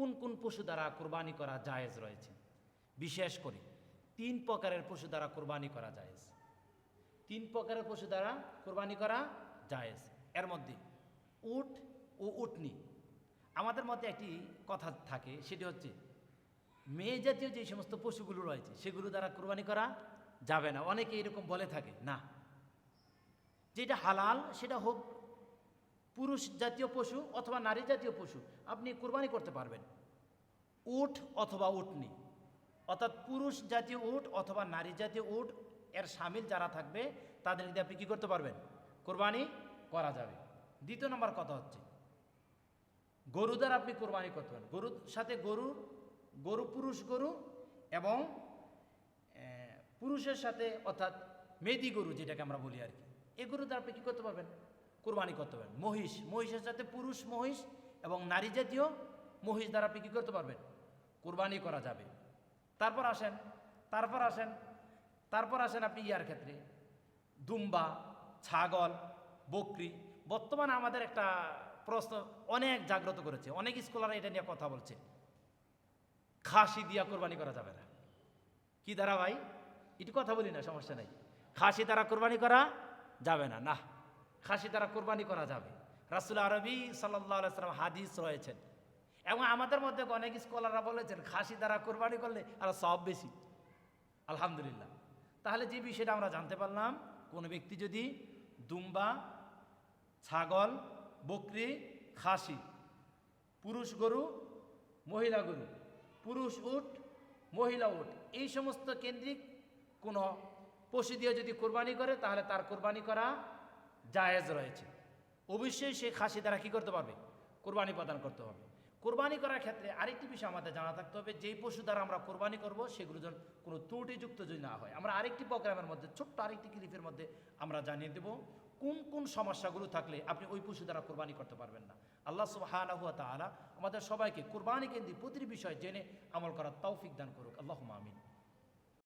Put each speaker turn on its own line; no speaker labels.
কোন কোন পশু দ্বারা কোরবানি করা জায়েজ রয়েছে? বিশেষ করে তিন প্রকারের পশু দ্বারা কোরবানি করা জায়েজ। তিন প্রকারের পশু দ্বারা কোরবানি করা জায়েজ। এর মধ্যে উট ও উটনি। আমাদের মধ্যে একটি কথা থাকে, সেটি হচ্ছে মেয়ে জাতীয় যে সমস্ত পশুগুলো রয়েছে, সেগুলো দ্বারা কোরবানি করা যাবে না। অনেকে এরকম বলে থাকে, না, যেটা হালাল সেটা হোক পুরুষ জাতীয় পশু অথবা নারী জাতীয় পশু, আপনি কোরবানি করতে পারবেন। উট অথবা উটনি অর্থাৎ পুরুষ জাতীয় উট অথবা নারী জাতীয় উট এর সামিল যারা থাকবে, তাদের দিয়ে আপনি কী করতে পারবেন? কোরবানি করা যাবে। দ্বিতীয় নম্বর কথা হচ্ছে, গরু দ্বারা আপনি কোরবানি করতে পারেন গরুর সাথে গরু গরু পুরুষ গরু এবং পুরুষের সাথে অর্থাৎ মেদি গরু যেটাকে আমরা বলি আর কি এই গরু দ্বারা আপনি কী করতে পারবেন? কোরবানি করতে পারবেন। মহিষ, মহিষের সাথে পুরুষ, মহিষ এবং নারী জাতীয় মহিষ দ্বারা আপনি কী করতে পারবেন? কোরবানি করা যাবে। তারপর আসেন তারপর আসেন তারপর আসেন আপনি ইয়ার ক্ষেত্রে। দুম্বা, ছাগল, বকরি। বর্তমানে আমাদের একটা প্রশ্ন অনেক জাগ্রত করেছে। অনেক স্কলার এটা নিয়ে কথা বলছে। খাসি দিয়া কোরবানি করা যাবে না। কি দ্বারা ভাই? একটু কথা বলি না, সমস্যা নেই। খাসি দ্বারা কোরবানি করা যাবে না। না খাসি দ্বারা কোরবানি করা যাবে। রাসুল আরবি সাল্লাহ সাল্লাম হাদিস রয়েছেন। এবং আমাদের মধ্যে অনেক স্কলাররা বলেছেন, খাসি দ্বারা কোরবানি করলে আর সব বেশি। আলহামদুলিল্লাহ। তাহলে যে বিষয়টা আমরা জানতে পারলাম, কোনো ব্যক্তি যদি দুম্বা, ছাগল, বকরি, খাসি, পুরুষ গরু, মহিলা গরু, পুরুষ উট, মহিলা উট, এই সমস্ত কেন্দ্রিক কোনো পশু দিয়ে যদি কোরবানি করে, তাহলে তার কোরবানি করা জায়েজ রয়েছে। অবশ্যই সে খাসি দ্বারা কী করতে পারবে? কোরবানি প্রদান করতে হবে। কোরবানি করার ক্ষেত্রে আরেকটি বিষয় আমাদের জানা থাকতে হবে, যেই পশু দ্বারা আমরা কোরবানি করব, সেগুলো যেন কোনো ত্রুটিযুক্ত যদি না হয়। আমরা আরেকটি প্রোগ্রামের মধ্যে, ছোট্ট আরেকটি ক্লিপের মধ্যে আমরা জানিয়ে দেব, কোন কোন সমস্যাগুলো থাকলে আপনি ওই পশু দ্বারা কোরবানি করতে পারবেন না। আল্লাহ সুবহানাহু ওয়া তাআলা আমাদের সবাইকে কোরবানি কেন্দ্রিক প্রতিটি বিষয় জেনে আমল করার তৌফিক দান করুক। আল্লাহ আমিন।